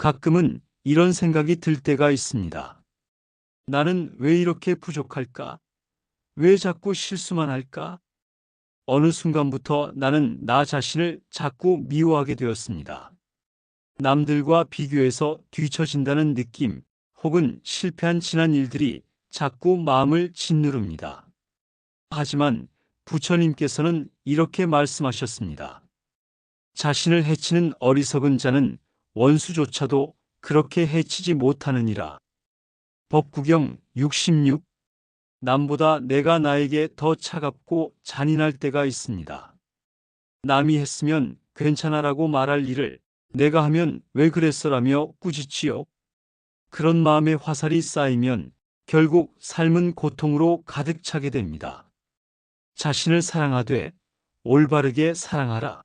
가끔은 이런 생각이 들 때가 있습니다. 나는 왜 이렇게 부족할까? 왜 자꾸 실수만 할까? 어느 순간부터 나는 나 자신을 자꾸 미워하게 되었습니다. 남들과 비교해서 뒤처진다는 느낌 혹은 실패한 지난 일들이 자꾸 마음을 짓누릅니다. 하지만 부처님께서는 이렇게 말씀하셨습니다. 자신을 해치는 어리석은 자는 원수조차도 그렇게 해치지 못하느니라. 법구경 66 남보다 내가 나에게 더 차갑고 잔인할 때가 있습니다. 남이 했으면 괜찮아라고 말할 일을 내가 하면 왜 그랬어라며 꾸짖지요. 그런 마음의 화살이 쌓이면 결국 삶은 고통으로 가득 차게 됩니다. 자신을 사랑하되 올바르게 사랑하라.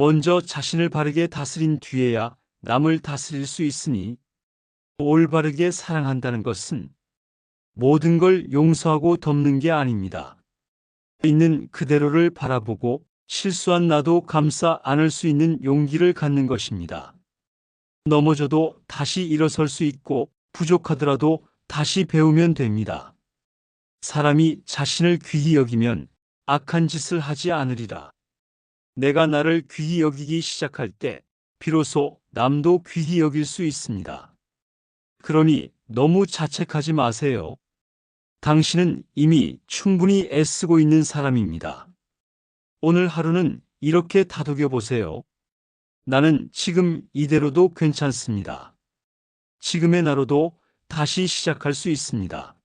먼저 자신을 바르게 다스린 뒤에야 남을 다스릴 수 있으니 올바르게 사랑한다는 것은 모든 걸 용서하고 덮는 게 아닙니다. 있는 그대로를 바라보고 실수한 나도 감싸 안을 수 있는 용기를 갖는 것입니다. 넘어져도 다시 일어설 수 있고 부족하더라도 다시 배우면 됩니다. 사람이 자신을 귀히 여기면 악한 짓을 하지 않으리라. 내가 나를 귀히 여기기 시작할 때 비로소 남도 귀히 여길 수 있습니다. 그러니 너무 자책하지 마세요. 당신은 이미 충분히 애쓰고 있는 사람입니다. 오늘 하루는 이렇게 다독여 보세요. 나는 지금 이대로도 괜찮습니다. 지금의 나로도 다시 시작할 수 있습니다.